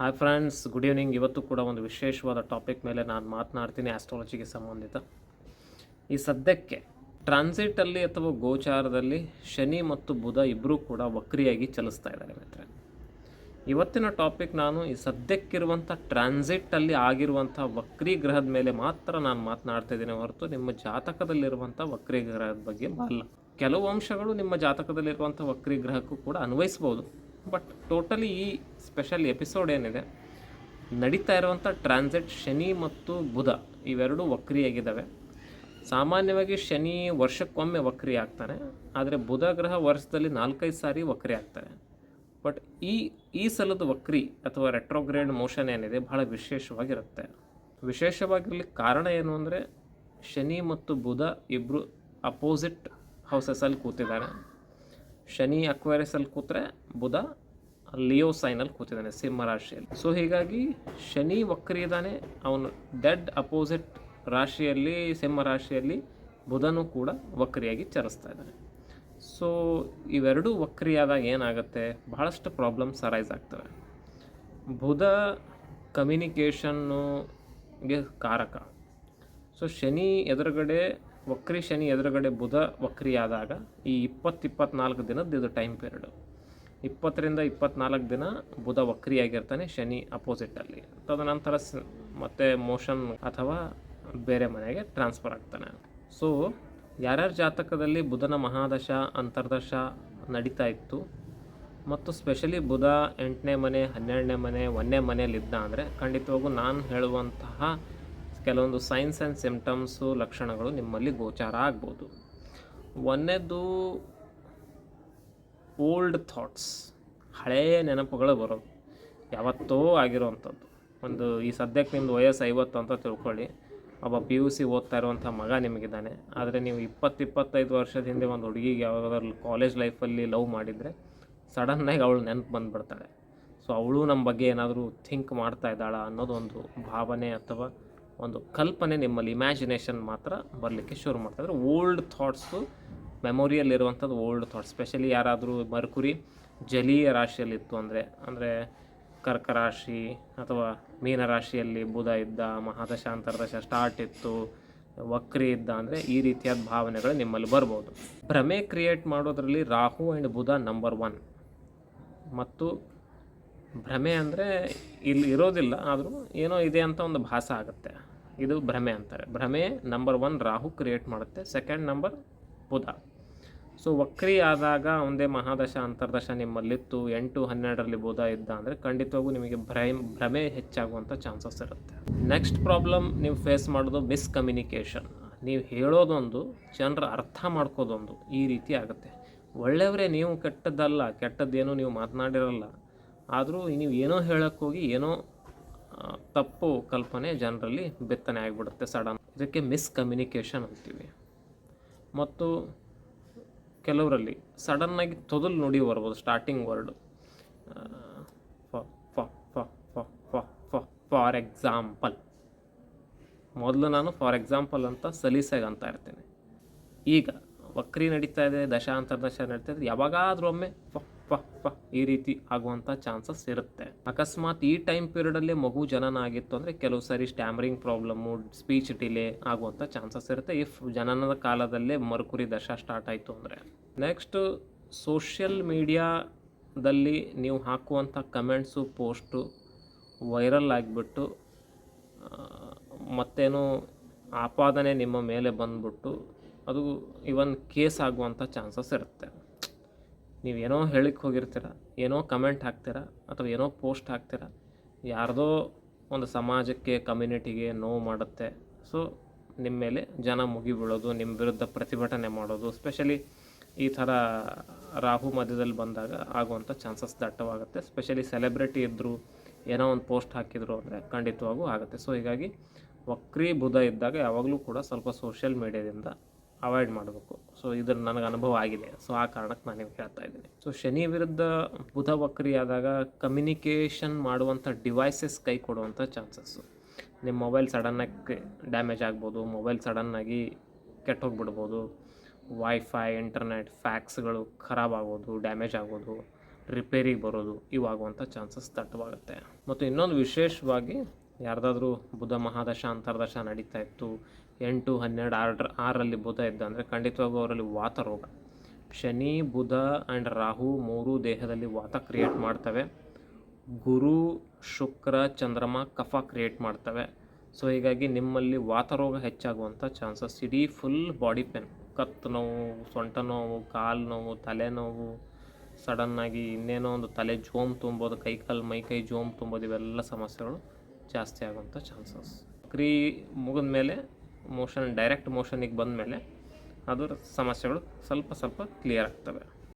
Hi friends good evening ಇವತ್ತು ಕೂಡ ಒಂದು ವಿಶೇಷವಾದ ಟಾಪಿಕ್ ಮೇಲೆ ನಾನು ಮಾತನಾಡ್ತೀನಿ ಆಸ್ಟ್ರಾಲಜಿಗೆ ಸಂಬಂಧಿತ. ಈ ಸದ್ಯಕ್ಕೆ ಟ್ರಾನ್ಸಿಟಲ್ಲಿ ಅಥವಾ ಗೋಚಾರದಲ್ಲಿ ಶನಿ ಮತ್ತು ಬುಧ ಇಬ್ಬರೂ ಕೂಡ ವಕ್ರಿಯಾಗಿ ಚಲಿಸ್ತಾ ಇದ್ದಾರೆ ಮಿತ್ರ ಇವತ್ತಿನ ಟಾಪಿಕ್ ನಾನು ಈ ಸದ್ಯಕ್ಕಿರುವಂಥ ಟ್ರಾನ್ಸಿಟಲ್ಲಿ ಆಗಿರುವಂಥ ವಕ್ರಿ ಗ್ರಹದ ಮೇಲೆ ಮಾತ್ರ ನಾನು ಮಾತನಾಡ್ತಾ ಇದ್ದೀನಿ ಹೊರತು ನಿಮ್ಮ ಜಾತಕದಲ್ಲಿರುವಂಥ ವಕ್ರಿ ಗ್ರಹದ ಬಗ್ಗೆ ಅಲ್ಲ. ಕೆಲವು ಅಂಶಗಳು ನಿಮ್ಮ ಜಾತಕದಲ್ಲಿರುವಂಥ ವಕ್ರಿ ಗ್ರಹಕ್ಕೂ ಕೂಡ ಅನ್ವಯಿಸ್ಬೋದು. ಬಟ್ ಟೋಟಲಿ ಈ ಸ್ಪೆಷಲ್ ಎಪಿಸೋಡ್ ಏನಿದೆ, ನಡೀತಾ ಇರುವಂಥ ಟ್ರಾನ್ಸಿಟ್ ಶನಿ ಮತ್ತು ಬುಧ ಇವೆರಡೂ ವಕ್ರಿಯಾಗಿದ್ದಾವೆ. ಸಾಮಾನ್ಯವಾಗಿ ಶನಿ ವರ್ಷಕ್ಕೊಮ್ಮೆ ವಕ್ರಿ ಆಗ್ತಾನೆ ಆದರೆ ಬುಧ ಗ್ರಹ ವರ್ಷದಲ್ಲಿ ನಾಲ್ಕೈದು ಸಾರಿ ವಕ್ರಿ ಆಗ್ತಾನೆ ಬಟ್ ಈ ಈ ಸಲದ ವಕ್ರಿ ಅಥವಾ ರೆಟ್ರೋಗ್ರೇಡ್ ಮೋಷನ್ ಏನಿದೆ ಬಹಳ ವಿಶೇಷವಾಗಿರುತ್ತೆ. ವಿಶೇಷವಾಗಿರಲಿ ಕಾರಣ ಏನು ಅಂದರೆ, ಶನಿ ಮತ್ತು ಬುಧ ಇಬ್ಬರು ಅಪೋಸಿಟ್ ಹೌಸಸ್ಸಲ್ಲಿ ಕೂತಿದ್ದಾರೆ. ಶನಿ ಅಕ್ವೇರಿಯಸಲ್ಲಿ ಕೂತ್ರೆ ಬುಧ ಲಿಯೋ ಸೈನಲ್ಲಿ ಕೂತಿದ್ದಾನೆ ಸಿಂಹ ರಾಶಿಯಲ್ಲಿ. ಸೊ ಹೀಗಾಗಿ ಶನಿ ವಕ್ರಿ ಇದ್ದಾನೆ, ಅವನು ಡೆಡ್ ಅಪೋಸಿಟ್ ರಾಶಿಯಲ್ಲಿ, ಸಿಂಹ ರಾಶಿಯಲ್ಲಿ ಬುಧನೂ ಕೂಡ ವಕ್ರಿಯಾಗಿ ಚರಿಸ್ತಾ ಇದ್ದಾನೆ. ಸೊ ಇವೆರಡೂ ವಕ್ರಿಯಾದಾಗ ಏನಾಗುತ್ತೆ? ಬಹಳಷ್ಟು ಪ್ರಾಬ್ಲಮ್ಸ್ ಅರೈಸ್ ಆಗ್ತವೆ. ಬುಧ ಕಮ್ಯುನಿಕೇಷನ್ನುಗೆ ಕಾರಕ. ಸೊ ಶನಿ ಎದುರುಗಡೆ ವಕ್ರಿ ಶನಿ ಎದುರುಗಡೆ ಬುಧ ವಕ್ರಿಯಾದಾಗ ಈ ಇಪ್ಪತ್ತು ಇಪ್ಪತ್ನಾಲ್ಕು ದಿನದ್ದು ಇದು ಟೈಮ್ ಪೀರಿಯಡು ಇಪ್ಪತ್ತರಿಂದ ಇಪ್ಪತ್ನಾಲ್ಕು ದಿನ ಬುಧ ವಕ್ರಿಯಾಗಿರ್ತಾನೆ ಶನಿ ಅಪೋಸಿಟಲ್ಲಿ ತದನಂತರ ಸ ಮತ್ತೆ ಮೋಷನ್ ಅಥವಾ ಬೇರೆ ಮನೆಗೆ ಟ್ರಾನ್ಸ್ಫರ್ ಆಗ್ತಾನೆ. ಸೊ ಯಾರ್ಯಾರ ಜಾತಕದಲ್ಲಿ ಬುಧನ ಮಹಾದಶ, ಅಂತರ್ದಶ ನಡೀತಾ ಇತ್ತು, ಮತ್ತು ಸ್ಪೆಷಲಿ ಬುಧ ಎಂಟನೇ ಮನೆ, ಹನ್ನೆರಡನೇ ಮನೆ, ಒಂದನೇ ಮನೆಯಲ್ಲಿದ್ದ ಅಂದರೆ ಖಂಡಿತವಾಗೂ ನಾನು ಹೇಳುವಂತಹ ಕೆಲವೊಂದು ಸೈನ್ಸ್ ಆ್ಯಂಡ್ ಸಿಮ್ಟಮ್ಸು ಲಕ್ಷಣಗಳು ನಿಮ್ಮಲ್ಲಿ ಗೋಚಾರ ಆಗ್ಬೋದು. ಒಂದನೇದು ಓಲ್ಡ್ ಥಾಟ್ಸ್ ಹಳೆಯ ನೆನಪುಗಳು ಬರೋದು. ಯಾವತ್ತೋ ಆಗಿರೋವಂಥದ್ದು ಒಂದು ಈ ಸದ್ಯಕ್ಕೆ ನಿಮ್ಮದು ವಯಸ್ಸು ಐವತ್ತು ಅಂತ ತಿಳ್ಕೊಳ್ಳಿ. ಒಬ್ಬ ಪಿ ಯು ಸಿ ಓದ್ತಾ ಇರುವಂಥ ಮಗ ನಿಮಗಿದ್ದಾನೆ. ಆದರೆ ನೀವು ಇಪ್ಪತ್ತು, ಇಪ್ಪತ್ತೈದು ವರ್ಷದ ಹಿಂದೆ ಒಂದು ಹುಡುಗಿಗೆ ಯಾವಾಗಾದ್ರೂ ಕಾಲೇಜ್ ಲೈಫಲ್ಲಿ ಲವ್ ಮಾಡಿದರೆ ಸಡನ್ನಾಗಿ ಅವಳು ನೆನಪು ಬಂದುಬಿಡ್ತಾಳೆ. ಸೊ ಅವಳು ನಮ್ಮ ಬಗ್ಗೆ ಏನಾದರೂ ಥಿಂಕ್ ಮಾಡ್ತಾ ಇದ್ದಾಳ ಅನ್ನೋದು ಒಂದು ಭಾವನೆ ಅಥವಾ ಒಂದು ಕಲ್ಪನೆ ನಿಮ್ಮಲ್ಲಿ ಇಮ್ಯಾಜಿನೇಷನ್ ಮಾತ್ರ ಬರಲಿಕ್ಕೆ ಶುರು ಮಾಡ್ತಾ ಇದ್ರೆ ಓಲ್ಡ್ ಥಾಟ್ಸು ಮೆಮೊರಿಯಲ್ಲಿರುವಂಥದ್ದು ಓಲ್ಡ್ ಥಾಟ್ಸ್ ಸ್ಪೆಷಲಿ ಯಾರಾದರೂ ಮರ್ಕುರಿ ಜಲೀಯ ರಾಶಿಯಲ್ಲಿತ್ತು ಅಂದರೆ ಅಂದರೆ ಕರ್ಕ ರಾಶಿ ಅಥವಾ ಮೀನರಾಶಿಯಲ್ಲಿ ಬುಧ ಇದ್ದ ಮಹಾದಶ ಅಂತರ್ದಶ ಸ್ಟಾರ್ಟ್ ಇತ್ತು, ವಕ್ರಿ ಇದ್ದ ಅಂದರೆ ಈ ರೀತಿಯಾದ ಭಾವನೆಗಳು ನಿಮ್ಮಲ್ಲಿ ಬರ್ಬೋದು. ಭ್ರಮೆ ಕ್ರಿಯೇಟ್ ಮಾಡೋದರಲ್ಲಿ Rahu and Budha number one ಮತ್ತು ಭ್ರಮೆ ಅಂದರೆ ಇಲ್ಲಿ ಇರೋದಿಲ್ಲ, ಆದರೂ ಏನೋ ಇದೆ ಅಂತ ಒಂದು ಭಾಸ ಆಗುತ್ತೆ. ಇದು ಭ್ರಮೆ ಅಂತಾರೆ. ಭ್ರಮೆ ನಂಬರ್ ಒನ್ ರಾಹು ಕ್ರಿಯೇಟ್ ಮಾಡುತ್ತೆ. Second number Budha. ಸೊ ವಕ್ರಿ ಆದಾಗ ಒಂದೇ ಮಹಾದಶ, ಅಂತರ್ದಶ ನಿಮ್ಮಲ್ಲಿತ್ತು. ಎಂಟು, ಹನ್ನೆರಡರಲ್ಲಿ ಬುಧ ಇದ್ದ ಅಂದರೆ ಖಂಡಿತವಾಗೂ ನಿಮಗೆ ಭ್ರಮ್ ಭ್ರಮೆ ಹೆಚ್ಚಾಗುವಂಥ ಚಾನ್ಸಸ್ ಇರುತ್ತೆ. ನೆಕ್ಸ್ಟ್ ಪ್ರಾಬ್ಲಮ್ ನೀವು ಫೇಸ್ ಮಾಡೋದು ಮಿಸ್ಕಮ್ಯುನಿಕೇಷನ್ ನೀವು ಹೇಳೋದೊಂದು, ಜನರ ಅರ್ಥ ಮಾಡ್ಕೋದೊಂದು ಈ ರೀತಿ ಆಗುತ್ತೆ. ಒಳ್ಳೆಯವರೇ ನೀವು ಕೆಟ್ಟದ್ದಲ್ಲ, ಕೆಟ್ಟದ್ದೇನು ನೀವು ಮಾತನಾಡಿರಲ್ಲ. ಆದರೂ ನೀವು ಏನೋ ಹೇಳೋಕ್ಕೋಗಿ ಏನೋ ತಪ್ಪು ಕಲ್ಪನೆ ಜನರಲ್ಲಿ ಬಿತ್ತನೆ ಆಗಿಬಿಡುತ್ತೆ ಸಡನ್. ಇದಕ್ಕೆ ಮಿಸ್ಕಮ್ಯುನಿಕೇಷನ್ ಅಂತೀವಿ. ಮತ್ತು ಕೆಲವರಲ್ಲಿ ಸಡನ್ನಾಗಿ ತೊದಲು ನುಡಿ ಬರ್ಬೋದು ಸ್ಟಾರ್ಟಿಂಗ್ ವರ್ಡು. For example. ಮೊದಲು ನಾನು ಫಾರ್ ಎಕ್ಸಾಂಪಲ್ ಅಂತ ಸಲೀಸಾಗಿ ಅಂತ ಇರ್ತೇನೆ. ಈಗ ವಕ್ರಿ ನಡೀತಾ ಇದೆ, ದಶಾಂತರ್ದಶ ನಡೀತಾ ಇದೆ, ಯಾವಾಗಾದ್ರೂ ಒಮ್ಮೆ ಫ ಫ ಈ ರೀತಿ ಆಗುವಂಥ ಚಾನ್ಸಸ್ ಇರುತ್ತೆ. ಅಕಸ್ಮಾತ್ ಈ ಟೈಮ್ ಪೀರಿಯಡಲ್ಲೇ ಮಗು ಜನನ ಆಗಿತ್ತು ಅಂದರೆ ಕೆಲವು ಸಾರಿ ಸ್ಟ್ಯಾಮರಿಂಗ್ ಪ್ರಾಬ್ಲಮ್ಮು ಸ್ಪೀಚ್ ಡಿಲೇ ಆಗುವಂಥ ಚಾನ್ಸಸ್ ಇರುತ್ತೆ. ಇಫ್ ಜನನದ ಕಾಲದಲ್ಲೇ ಮರುಕುರಿ ದಶ ಸ್ಟಾರ್ಟ್ ಆಯಿತು ಅಂದರೆ. ನೆಕ್ಸ್ಟ್ ಸೋಷಿಯಲ್ ಮೀಡಿಯಾದಲ್ಲಿ ನೀವು ಹಾಕುವಂಥ ಕಮೆಂಟ್ಸು ಪೋಸ್ಟು ವೈರಲ್ ಆಗಿಬಿಟ್ಟು ಮತ್ತೇನು ಆಪಾದನೆ ನಿಮ್ಮ ಮೇಲೆ ಬಂದ್ಬಿಟ್ಟು, ಅದು ಇವನ್ ಕೇಸ್ ಆಗುವಂಥ ಚಾನ್ಸಸ್ ಇರುತ್ತೆ. ನೀವೇನೋ ಹೇಳಿಕ್ಕೆ ಹೋಗಿರ್ತೀರ, ಏನೋ ಕಮೆಂಟ್ ಹಾಕ್ತೀರ ಅಥವಾ ಏನೋ ಪೋಸ್ಟ್ ಹಾಕ್ತೀರ, ಯಾರದೋ ಒಂದು ಸಮಾಜಕ್ಕೆ ಕಮ್ಯುನಿಟಿಗೆ ನೋವು ಮಾಡುತ್ತೆ. ಸೊ ನಿಮ್ಮ ಮೇಲೆ ಜನ ಮುಗಿಬೀಳೋದು ನಿಮ್ಮ ವಿರುದ್ಧ ಪ್ರತಿಭಟನೆ ಮಾಡೋದು ಸ್ಪೆಷಲಿ ಈ ಥರ ರಾಹು ಮಧ್ಯದಲ್ಲಿ ಬಂದಾಗ ಆಗುವಂಥ ಚಾನ್ಸಸ್ ದಟ್ಟವಾಗುತ್ತೆ. ಸ್ಪೆಷಲಿ ಸೆಲೆಬ್ರಿಟಿ ಇದ್ದರು ಏನೋ ಒಂದು ಪೋಸ್ಟ್ ಹಾಕಿದ್ರು ಅಂದರೆ ಖಂಡಿತವಾಗೂ ಆಗುತ್ತೆ. ಸೊ ಹೀಗಾಗಿ ವಕ್ರಿ ಬುಧ ಇದ್ದಾಗ ಯಾವಾಗಲೂ ಕೂಡ ಸ್ವಲ್ಪ ಸೋಷಿಯಲ್ ಮೀಡಿಯಾದಿಂದ ಅವಾಯ್ಡ್ ಮಾಡಬೇಕು. ಸೊ ಇದ್ರ ನನಗೆ ಅನುಭವ ಆಗಿದೆ. ಸೊ ಆ ಕಾರಣಕ್ಕೆ ನಾನು ನಿಮ್ಗೆ ಹೇಳ್ತಾ ಇದ್ದೀನಿ. ಸೊ ಶನಿ ವಿರುದ್ಧ ಬುಧ ವಕ್ರಿ ಆದಾಗ ಕಮ್ಯುನಿಕೇಷನ್ ಮಾಡುವಂಥ ಡಿವೈಸಸ್ ಕೈ ಕೊಡುವಂಥ ಚಾನ್ಸಸ್ಸು ನಿಮ್ಮ ಮೊಬೈಲ್ ಸಡನ್ನಾಗಿ ಡ್ಯಾಮೇಜ್ ಆಗ್ಬೋದು ಮೊಬೈಲ್ ಸಡನ್ನಾಗಿ ಕೆಟ್ಟೋಗ್ಬಿಡ್ಬೋದು ವೈಫೈ ಇಂಟರ್ನೆಟ್ ಫ್ಯಾಕ್ಸ್ಗಳು ಖರಾಬ್ ಆಗೋದು ಡ್ಯಾಮೇಜ್ ಆಗೋದು ರಿಪೇರಿಗೆ ಬರೋದು, ಇವಾಗುವಂಥ ಚಾನ್ಸಸ್ ದಟ್ಟವಾಗುತ್ತೆ ಮತ್ತು ಇನ್ನೊಂದು ವಿಶೇಷವಾಗಿ ಯಾರ್ದಾದ್ರೂ ಬುಧ ಮಹಾದಶ, ಅಂತರ್ದಶ ನಡೀತಾ ಇತ್ತು ಎಂಟು, ಹನ್ನೆರಡು, ಆರ್ಡ್ರ್ ಆರಲ್ಲಿ ಬುಧ ಇದ್ದ ಅಂದರೆ ಖಂಡಿತವಾಗೂ ಅವರಲ್ಲಿ ವಾತ ರೋಗ. ಶನಿ, ಬುಧ ಆ್ಯಂಡ್ ರಾಹು ಮೂರು ದೇಹದಲ್ಲಿ ವಾತ ಕ್ರಿಯೇಟ್ ಮಾಡ್ತವೆ. ಗುರು, ಶುಕ್ರ, ಚಂದ್ರಮ ಕಫ ಕ್ರಿಯೇಟ್ ಮಾಡ್ತವೆ. ಸೊ ಹೀಗಾಗಿ ನಿಮ್ಮಲ್ಲಿ ವಾತ ರೋಗ ಹೆಚ್ಚಾಗುವಂಥ ಚಾನ್ಸಸ್ ಇಡೀ ಫುಲ್ ಬಾಡಿ ಪೇನ್ ಕತ್ತು ನೋವು, ಸೊಂಟ ನೋವು, ಕಾಲು ನೋವು ತಲೆನೋವು ಸಡನ್ನಾಗಿ ಇನ್ನೇನೋ ಒಂದು ತಲೆ ಜೋಮ್ ತುಂಬೋದು, ಕೈ ಕಾಲು, ಮೈ ಕೈ ಜೋಮ್ ತುಂಬೋದು, ಇವೆಲ್ಲ ಸಮಸ್ಯೆಗಳು ಜಾಸ್ತಿ ಆಗುವಂಥ ಚಾನ್ಸಸ್ ಕ್ರೀ ಮುಗಿದ ಮೇಲೆ ಮೋಷನ್ ಡೈರೆಕ್ಟ್ ಮೋಷನಿಗೆ ಬಂದ ಮೇಲೆ ಅದರ ಸಮಸ್ಯೆಗಳು ಸ್ವಲ್ಪ ಸ್ವಲ್ಪ ಕ್ಲಿಯರ್ ಆಗ್ತವೆ.